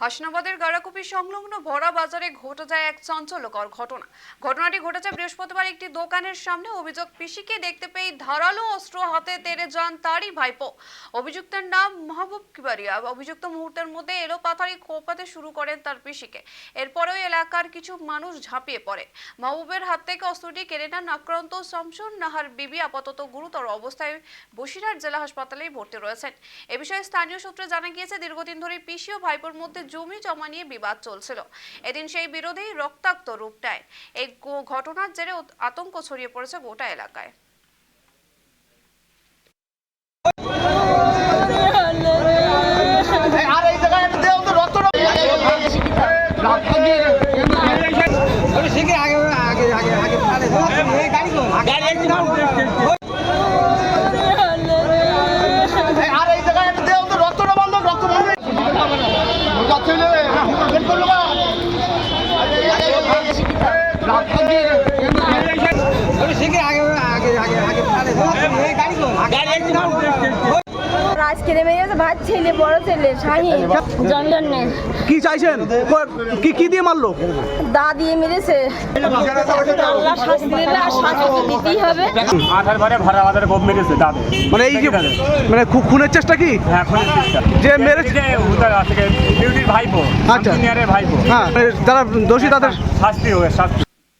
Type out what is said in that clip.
হাসনাবাদের গাড়াকুপি সংলগ্ন ভরা বাজারে ঘটে যায় এক চাঞ্চল্যকর ঘটনা। ঘটনাটি ঘটেছে বৃহস্পতিবার একটি দোকানের সামনে। অভিযোগ, পিসিকে দেখতে পেয়ে ধারালো অস্ত্র হাতে তেড়ে যান তারই ভাইপো। অভিযুক্তের নাম মাহবুব কিবারিয়া। অভিযুক্ত মুহূর্তের মধ্যে এলো পাথারি কোপাতে শুরু করেন তার পিসিকে। এরপরেও এলাকার কিছু মানুষ ঝাঁপিয়ে পড়ে। মাহবুবের হাত থেকে অস্ত্রটি কেড়ে নেন আক্রান্ত শামসুন নাহার বিবি। আপাতত গুরুতর অবস্থায় বসিরহাট জেলা হাসপাতালেই ভর্তি রয়েছেন। এ বিষয়ে স্থানীয় সূত্রে জানা গিয়েছে, দীর্ঘদিন ধরে পিসি ও ভাইপোর মধ্যে জমি জমা নিয়ে বিবাদ চলছিল এদিন সেই বিরোধেই রক্তাক্ত রূপ নেয় এই ঘটনার জেরে আতঙ্ক ছড়িয়ে পড়েছে গোটা এলাকায় আর এই জায়গায় একটা আজকে নেমে গেছে ভাত ছেলে বড় ছেলে শাহিন জন্ডন কি চাইছেন? কি কি দিয়ে মারলো? দা দিয়ে মেরেছে আল্লাহ শাস্তি দিলে আর শাস্তি তো দিতেই হবে আঠার ঘরে ভাড়া আমাদের গোপ মেরেছে দাদু। মানে এই যে মানে খুনের চেষ্টা কি? হ্যাঁ খুনের চেষ্টা। যে মেরেছে উদার আছে ডিউটির ভাইপো আচ্ছা। ভাইপো। হ্যাঁ মানে যারা দোষী তাদের শাস্তি হবে শাস্তি।